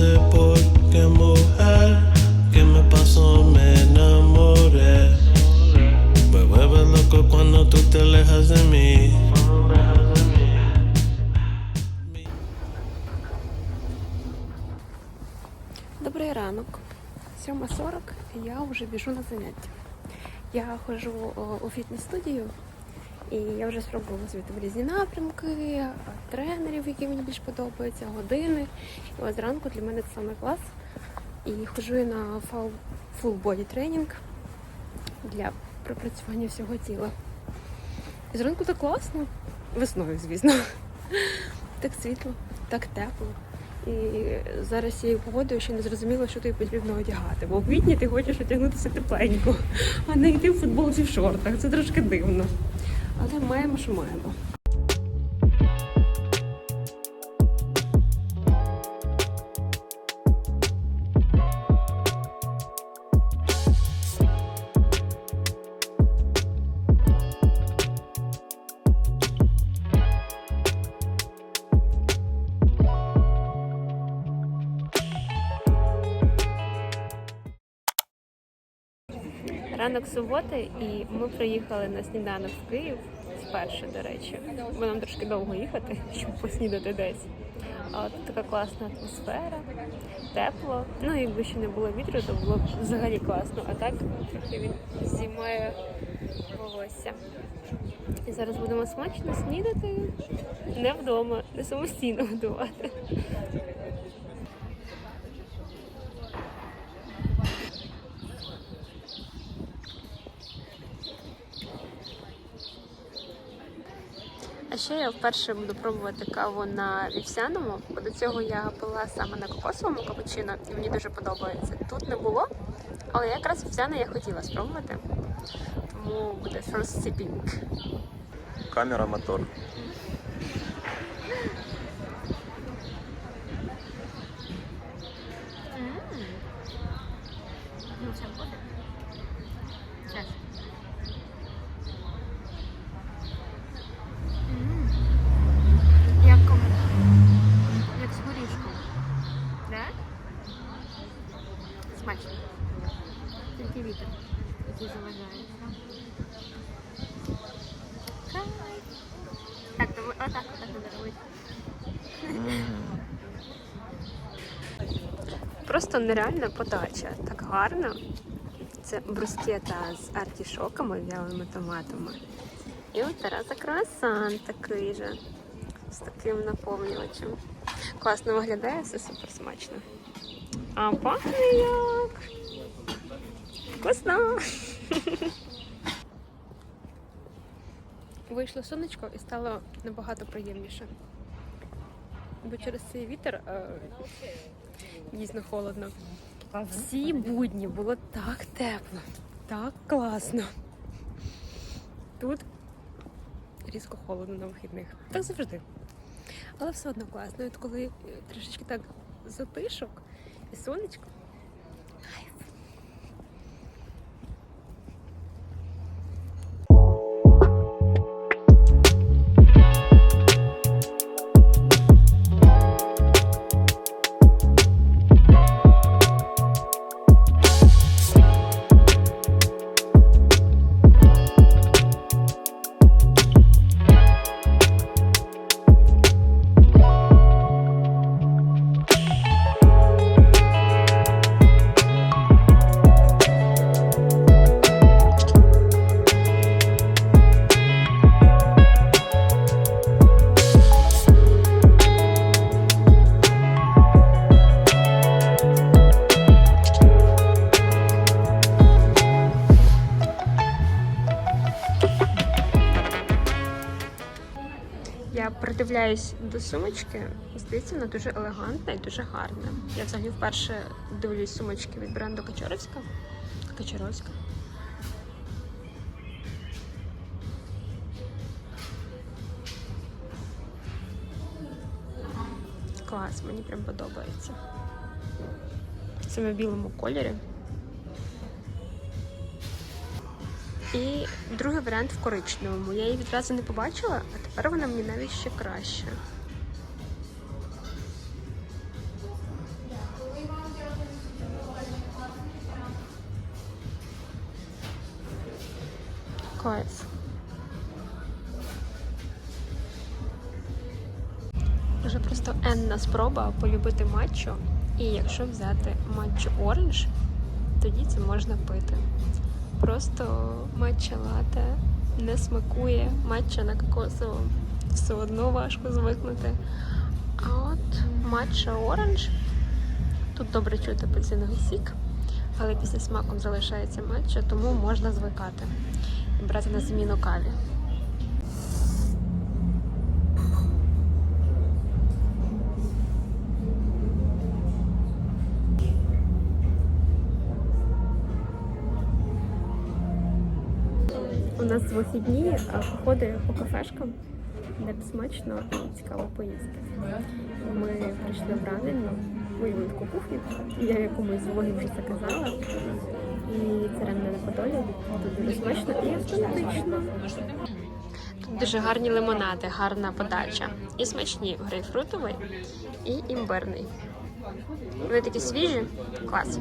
sé por qué mujer que me pasó me enamoré. Me vuelve loco cuando tú te alejas de mí. Добрий ранок. 7.40 і я вже біжу на заняття. Я ходжу у фітнес-студію і я вже спробувала звідти різні напрямки, тренерів, які мені більш подобаються, години. І ось зранку для мене це саме клас. І ходжу я на full body тренінг для пропрацювання всього тіла. І зранку так класно. Весною, звісно. Так світло, так тепло. І зараз цією погодою ще не зрозуміло, що тобі потрібно одягати. Бо в квітні ти хочеш одягнутися тепленько, а не йти в футболці в шортах. Це трошки дивно. Але маємо, що маємо. Ранок суботи, і ми приїхали на сніданок в Київ вперше, до речі. Бо нам трошки довго їхати, щоб поснідати десь. А тут така класна атмосфера, тепло. Ну, якби ще не було вітру, то було б взагалі класно. А так трохи він знімає волосся. І зараз будемо смачно снідати не вдома, не самостійно готувати. Ще я вперше буду пробувати каву на вівсяному, бо до цього я пила саме на кокосовому капучино, і мені дуже подобається. Тут не було, але якраз вівсяне я хотіла спробувати. Тому буде first sipping. Камера, мотор. Ну, це буде. Зараз. Як кому? Як з горішком. Да? Смачно. Тільки вітер, який заважає. Кайф. Так, то ви- Просто нереальна подача. Так гарно. Це брускета з артішоками, вялими томатами. І от Тараса круасан такий же. З таким наповнювачем. Класно виглядає, все супер смачно. А пахне як. Вкусно! Вийшло сонечко і стало набагато приємніше. Бо через цей вітер е, дійсно холодно. Всі будні було так тепло, так класно. Тут різко холодно на вихідних. Так завжди. Але все одно класно. От коли е, трішечки так затишок і сонечко. Придивляюсь до сумочки. Здається, вона дуже елегантна і дуже гарна. Я взагалі вперше дивлюсь сумочки від бренду Качаровська. Качаровська. Клас, мені прям подобається. В білому кольорі. І другий варіант в коричневому. Я її відразу не побачила, а тепер вона мені навіть ще краще. Кайф. Вже просто енна спроба полюбити матчо. І якщо взяти матчу оранж, тоді це можна пити. Просто матча лате не смакує, матча на кокосовому все одно важко звикнути. А от матча оранж, тут добре чути апельсиновий сік, але після смаком залишається матча, тому можна звикати і брати на зміну каві. У нас вихідні походи по кафешкам, де смачно і цікаво поїсти. Ми прийшли в ранину, ми таку кухню. Я якомусь влогі вже це. І це ранне на Подолі. Тут дуже смачно і автентично. Дуже гарні лимонади, гарна подача. І смачні грейпфрутовий і імбирний. Вони такі свіжі, клас.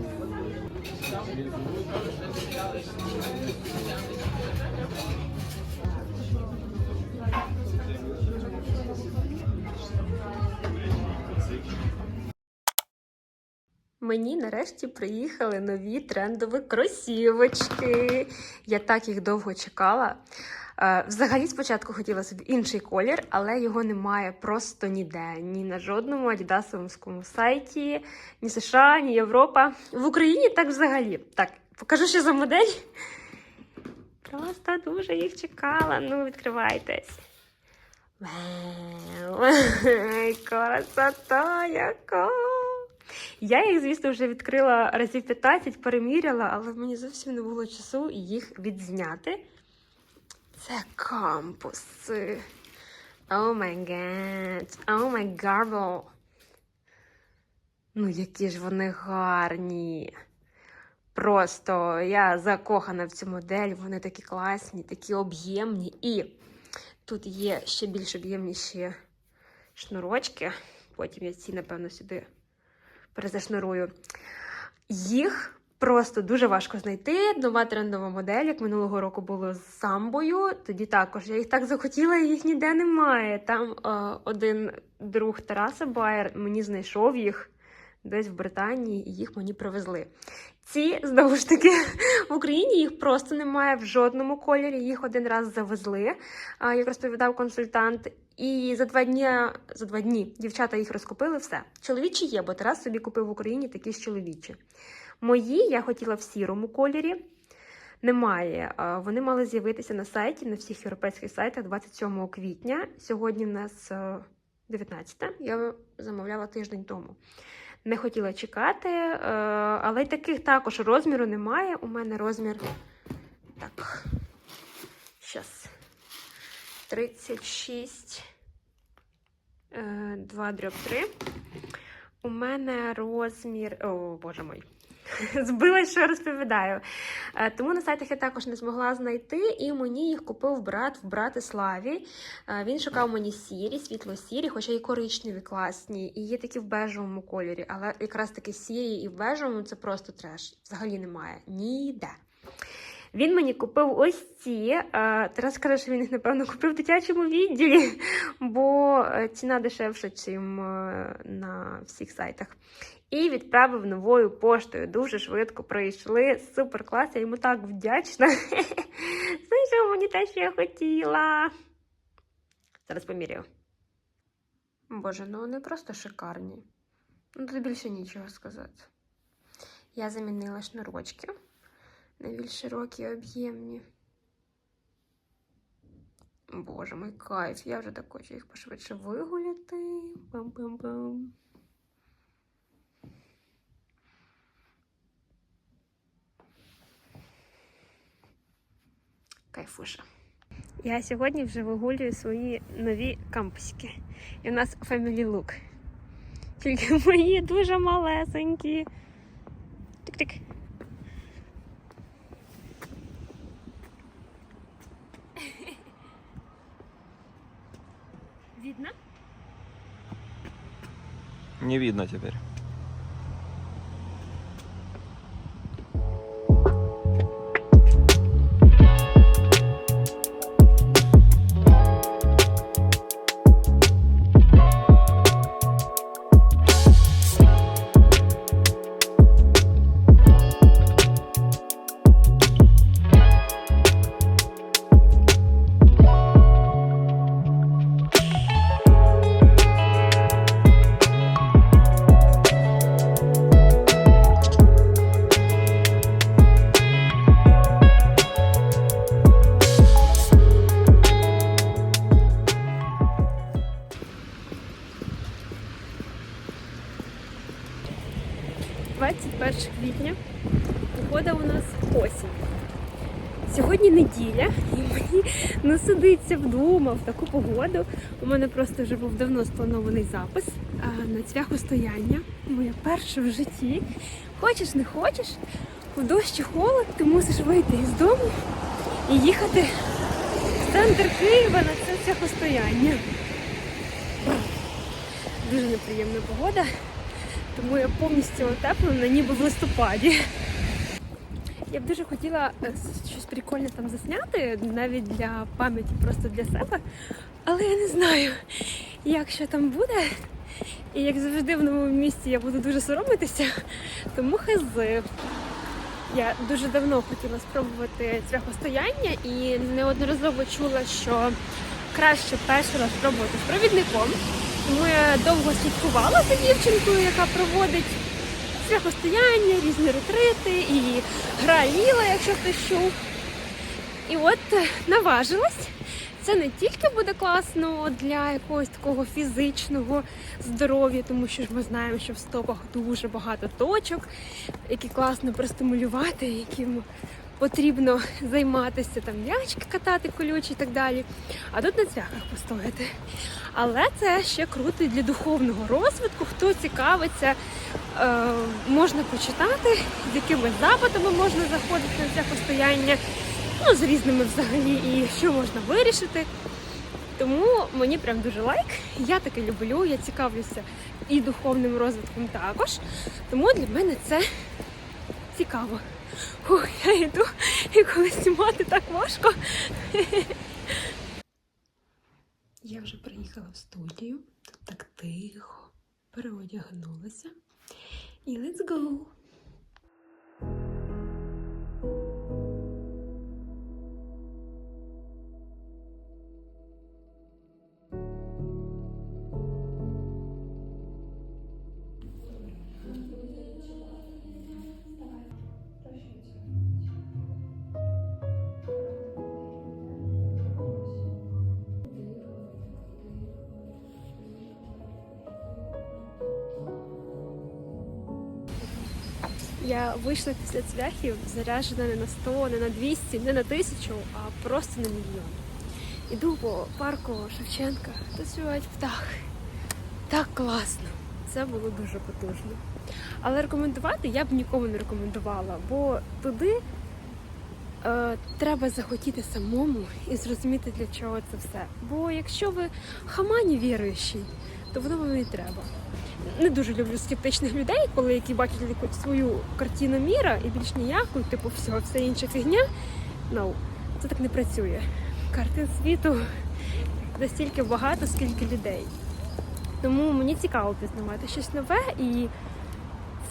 Мені нарешті приїхали нові трендові кросівочки. Я так їх довго чекала. Е, Взагалі, спочатку хотіла собі інший колір, але його немає просто ніде. Ні на жодному адідасовському сайті, ні США, ні Європа. В Україні так взагалі. Так, покажу, що за модель. Просто дуже їх чекала. Ну, відкривайтесь. Красота яка! Я їх, звісно, вже відкрила разів 15, переміряла, але мені зовсім не було часу їх відзняти. Це кампуси. О май гад, о май гарбо. Ну, які ж вони гарні. Просто я закохана в цю модель, вони такі класні, такі об'ємні. І тут є ще більш об'ємніші шнурочки. Потім я ці, напевно, сюди перезашнурую. Їх просто дуже важко знайти. Нова трендова модель, як минулого року було з самбою. Тоді також я їх так захотіла, їх ніде немає. Там е, один друг Тараса Байер мені знайшов їх десь в Британії, і їх мені привезли. Ці, знову ж таки, в Україні їх просто немає в жодному кольорі. Їх один раз завезли, як розповідав консультант. І за два дні, за два дні дівчата їх розкупили все. Чоловічі є, бо Тарас собі купив в Україні такі ж чоловічі. Мої я хотіла в сірому кольорі. Немає. Вони мали з'явитися на сайті, на всіх європейських сайтах 27 квітня. Сьогодні в нас е, 19. Я замовляла тиждень тому. Не хотіла чекати, е, але й таких також розміру немає. У мене розмір так. Щас. 36, 2 дріб 3. У мене розмір. О, боже мой. Збилась, що розповідаю. Е, Тому на сайтах я також не змогла знайти, і мені їх купив брат в Братиславі. Е, Він шукав мені сірі, світло-сірі, хоча і коричневі класні, і є такі в бежевому кольорі, але якраз таки сірі і в бежевому це просто треш. Взагалі немає ніде. Він мені купив ось ці. е, Тарас каже, що він їх, напевно, купив в дитячому відділі, бо е, ціна дешевша, ніж на всіх сайтах. І відправив новою поштою. Дуже швидко прийшли. Супер клас, я йому так вдячна. Знайшов мені те, що я хотіла. Зараз поміряю. Боже, ну вони просто шикарні. Ну, тут більше нічого сказати. Я замінила шнурочки на більш широкі об'ємні. Боже мой кайф, я вже так хочу їх пошвидше вигуляти. Пам-пам-пам. Кайфуша. Я сьогодні вже вигулюю свої нові кампусики. І у нас Family Look. Тільки мої дуже малесенькі. Тик-тик. Видно? Не видно теперь. 21 квітня. Погода у нас осінь. Сьогодні неділя, і мені не сидиться вдома в таку погоду. У мене просто вже був давно спланований запис на цвяхостояння. Моє перше в житті. Хочеш, не хочеш, у дощ і холод ти мусиш вийти із дому і їхати в центр Києва на це цвяхостояння. Дуже неприємна погода, тому я повністю отеплена, ніби в листопаді. Я б дуже хотіла е, щось прикольне там засняти, навіть для пам'яті, просто для себе. Але я не знаю, як що там буде. І як завжди в новому місці я буду дуже соромитися, тому хази. Я дуже давно хотіла спробувати цвяхостояння і неодноразово чула, що краще перший раз спробувати з провідником. Я довго слідкувала за дівчинкою, яка проводить цвяхостояння, різні ретрити і гра ліла, якщо хтось чув. І от е, наважилась. Це не тільки буде класно для якогось такого фізичного здоров'я, тому що ж ми знаємо, що в стопах дуже багато точок, які класно простимулювати, яким потрібно займатися, там м'ячки катати колючі і так далі. А тут на цвяхах постояти. Але це ще круто для духовного розвитку. Хто цікавиться, е, можна почитати, з якими запитами можна заходити на це постояння, ну, з різними взагалі, і що можна вирішити. Тому мені прям дуже лайк. Я таке люблю, я цікавлюся і духовним розвитком також. Тому для мене це цікаво. Фух, я йду, і коли знімати так важко. Я вже приїхала в студію, тут так тихо, переодягнулася. І let's go! Я вийшла після цвяхів заряджена не на 100, не на 200, не на 1000, а просто на мільйон. Іду по парку Шевченка, тут птахи. Так класно. Це було дуже потужно. Але рекомендувати я б нікому не рекомендувала, бо туди е, треба захотіти самому і зрозуміти, для чого це все. Бо якщо ви хамані віруючий, то воно вам не треба не дуже люблю скептичних людей, коли які бачать якусь свою картину міра і більш ніяку, типу всього, все інша фігня. Ну, це так не працює. Картин світу настільки багато, скільки людей. Тому мені цікаво пізнавати щось нове, і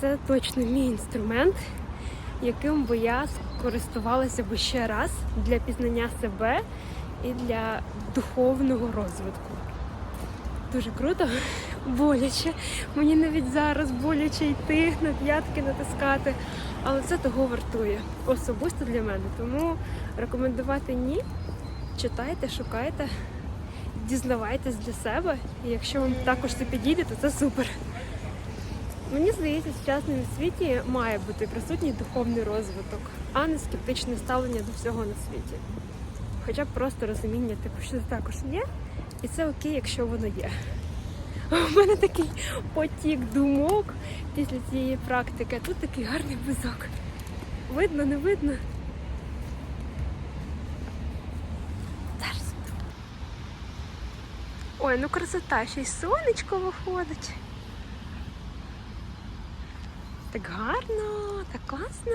це точно мій інструмент, яким би я скористувалася би ще раз для пізнання себе і для духовного розвитку. Дуже круто, боляче. Мені навіть зараз боляче йти на п'ятки натискати, але це того вартує особисто для мене. Тому рекомендувати ні. Читайте, шукайте, дізнавайтесь для себе. І якщо вам також це підійде, то це супер. Мені здається, в сучасному світі має бути присутній духовний розвиток, а не скептичне ставлення до всього на світі. Хоча б просто розуміння, типу, що це також є, і це окей, якщо воно є. У мене такий потік думок після цієї практики. Тут такий гарний визок. Видно, не видно. Зараз. Ой, ну красота, ще й сонечко виходить. Так гарно, так класно.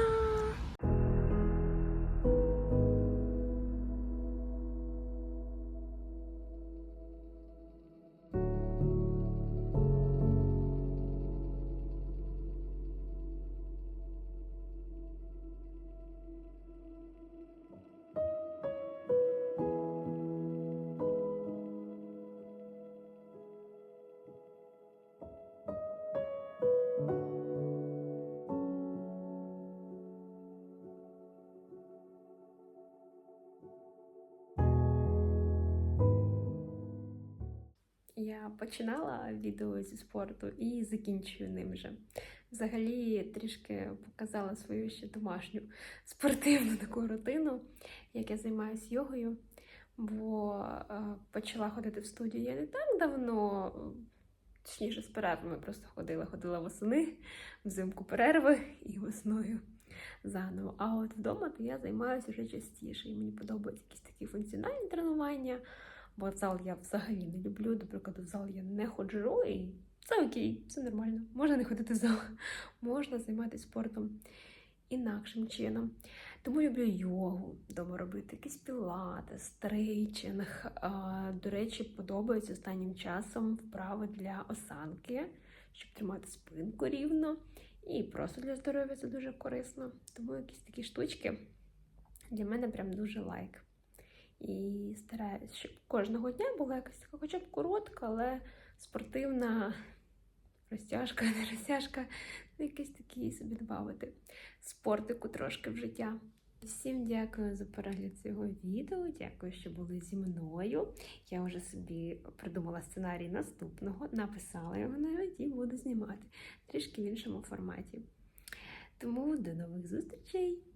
Починала відео зі спорту і закінчую ним вже. Взагалі трішки показала свою ще домашню спортивну таку рутину, як я займаюся йогою, бо е, почала ходити в студію я не так давно, точніше з перервами просто ходила, ходила восени, взимку перерви і весною заново. А от вдома то я займаюся вже частіше, і мені подобаються якісь такі функціональні тренування, бо зал я взагалі не люблю. До прикладу, в зал я не ходжу, і це окей, все нормально. Можна не ходити в зал, можна займатися спортом інакшим чином. Тому люблю йогу вдома робити, якісь пілати, стрейчинг. До речі, подобаються останнім часом вправи для осанки, щоб тримати спинку рівно. І просто для здоров'я це дуже корисно. Тому якісь такі штучки для мене прям дуже лайк. І стараюсь, щоб кожного дня була якась така, хоча б коротка, але спортивна розтяжка, не розтяжка, ну, якийсь такий собі додати спортику трошки в життя. Всім дякую за перегляд цього відео. Дякую, що були зі мною. Я вже собі придумала сценарій наступного, написала його навіть і буду знімати трішки в іншому форматі. Тому до нових зустрічей!